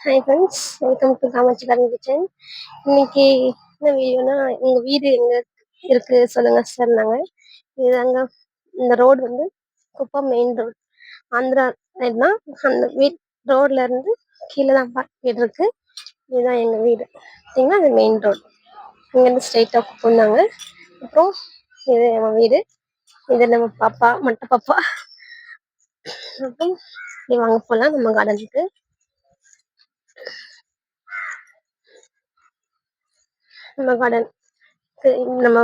Hi friends welcome to காமாட்சிக்காரன் kitchen இன்னைக்கு என்ன வீடியோனா எங்கள் வீடு எங்கே இருக்கு சொல்லுங்க சார் நாங்கள் இது அங்கே இந்த ரோடு வந்து Kuppam main road Andhra side தான். அந்த வீட் ரோட்ல இருந்து கீழே தான் பா- வீடு இருக்கு. இதுதான் எங்கள் வீடு. பார்த்தீங்கன்னா அது மெயின் ரோடு இங்கேருந்து ஸ்ட்ரைட்டாக குப்பம் தாங்க. அப்புறம் இது நம்ம வீடு. இது நம்ம பாப்பா மட்டை பாப்பா. அப்புறம் இப்படி வாங்க போகலாம் நம்ம கார்டனுக்கு நம்ம கார்டன் நம்ம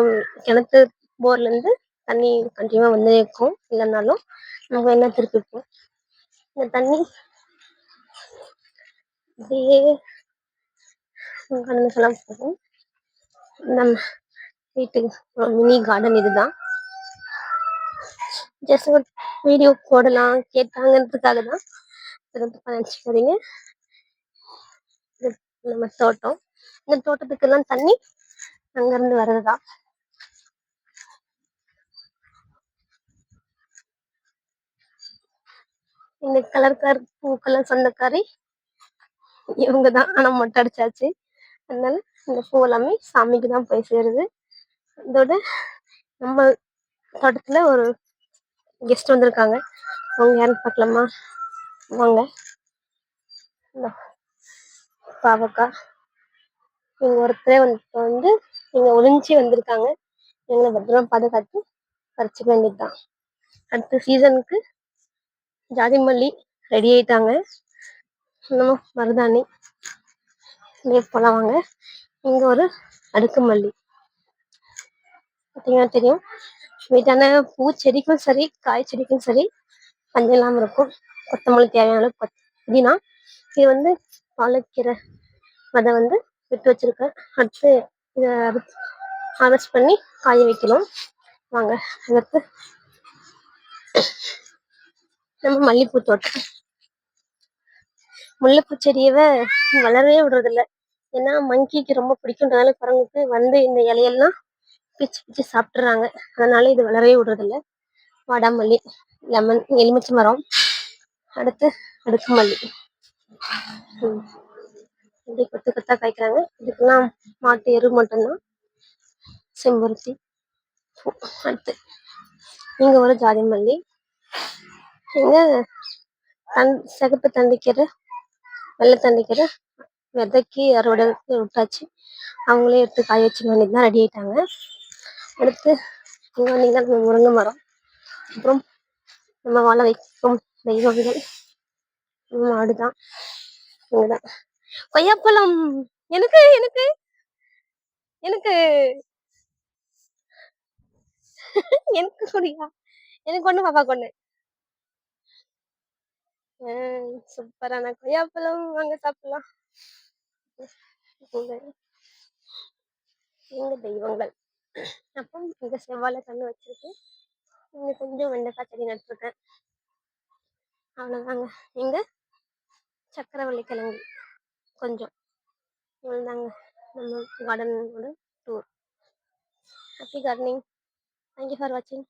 கிணத்து போர்ல இருந்து தண்ணி கண்டிப்பா வந்து இருக்கும் இல்லைனாலும் நம்ம என்ன திருப்பிப்போம் இந்த தண்ணி அப்படியே கார்டனுக்கெல்லாம் போகும். நம்ம வீட்டுக்கு மினி கார்டன் இதுதான். ஜஸ்ட் ஒரு வீடியோ போடலாம் கேட்டாங்கன்றதுக்காக தான். நினச்சிக்காதீங்க. இது நம்ம தோட்டம். இந்த தோட்டத்துக்கு எல்லாம் தண்ணி அங்கிருந்து வர்றதுதான். இந்த கலர் கலர் பூக்கெல்லாம் சொந்தக்காரி இவங்கதான் ஆனா மொட்டை அடிச்சாச்சு. அதனால இந்த பூ எல்லாமே சாமிக்கு தான் போய் சேருது. இதோட நம்ம தோட்டத்துல ஒரு கெஸ்ட் வந்திருக்காங்க. அவங்க யாருன்னு பார்க்கலாமா? வாங்க. பாவக்கா. எங்க ஒருத்தரே வந்து வந்து இங்க ஒளிஞ்சு வந்திருக்காங்க. எங்களை பத்திரமா பாதுகாத்து பறிச்சுக்க வேண்டியதுதான். அடுத்த சீசனுக்கு ஜாதி மல்லி ரெடி ஆயிட்டாங்க. மருதாணி போலவாங்க போலாம் வாங்க. இங்க ஒரு அடுக்கு மல்லி. பார்த்தீங்கன்னா தெரியும். வீட்டான பூச்செடிக்கும் சரி காய் செடிக்கும் சரி பஞ்சம் இல்லாமல் இருக்கும். கொத்தமல்லி தேவையான அளவு புதினா. இது வந்து பாலக்கீரை. அதை வந்து விட்டு வச்சிருக்கேன். அடுத்து இதை ஹார்வெஸ்ட் பண்ணி காய வைக்கணும். வாங்க அடுத்து நம்ம மல்லிப்பூ தோட்டம். முல்லைப்பூ செடியவை வளரவே விடுறதில்ல. ஏன்னா மங்கிக்கு ரொம்ப பிடிக்குன்றதால குரங்குக்கு வந்து இந்த இலையெல்லாம் பிச்சு பிச்சு சாப்பிட்றாங்க அதனால இது வளரவே விடுறதில்ல. வாடாமல்லி லெமன் எலுமிச்சை மரம். அடுத்து அடுக்கு மல்லி. ம். இப்படி கொத்து கொத்தா காய்க்கிறாங்க. இதுக்கெல்லாம் மாட்டு எரு மட்டும்தான். செம்பருத்தி. அடுத்து இங்க ஒரு ஜாதி மல்லி. இங்க தண் சிகப்பு தண்டிக்கீரை வெள்ளை தண்டிக்கீரை விதைக்கி அறுவடை விட்டாச்சு. அவங்களே எடுத்து காய வச்சு வேண்டியது தான் ரெடி ஆயிட்டாங்க. அடுத்து இங்க வந்தீங்கன்னா முருங்கை மரம். அப்புறம் நம்ம வாழ வைக்கும் தெய்வங்கள் மாடுதான். இங்கதான். கொய்யாப்பழம். எனக்கு எனக்கு எனக்கு. எனக்கு சொல்லியா எனக்கு ஒண்ணு பாப்பா கொண்டு சூப்பரான கொய்யாப்பழம். வாங்க சாப்பிடலாம். எங்க தெய்வங்கள்? அப்போ இங்க செவ்வாழை கண்ணு வச்சிருக்கு. இங்க கொஞ்சம் வெண்டைக்காய் செடி நட்டுருக்கேன். அவ்வளவுதாங்க. இங்க சக்கரவள்ளி கிழங்கு. கொஞ்சம். இவ்வளோதாங்க நம்ம கார்டனோட tour happy gardening thank you for வாட்சிங்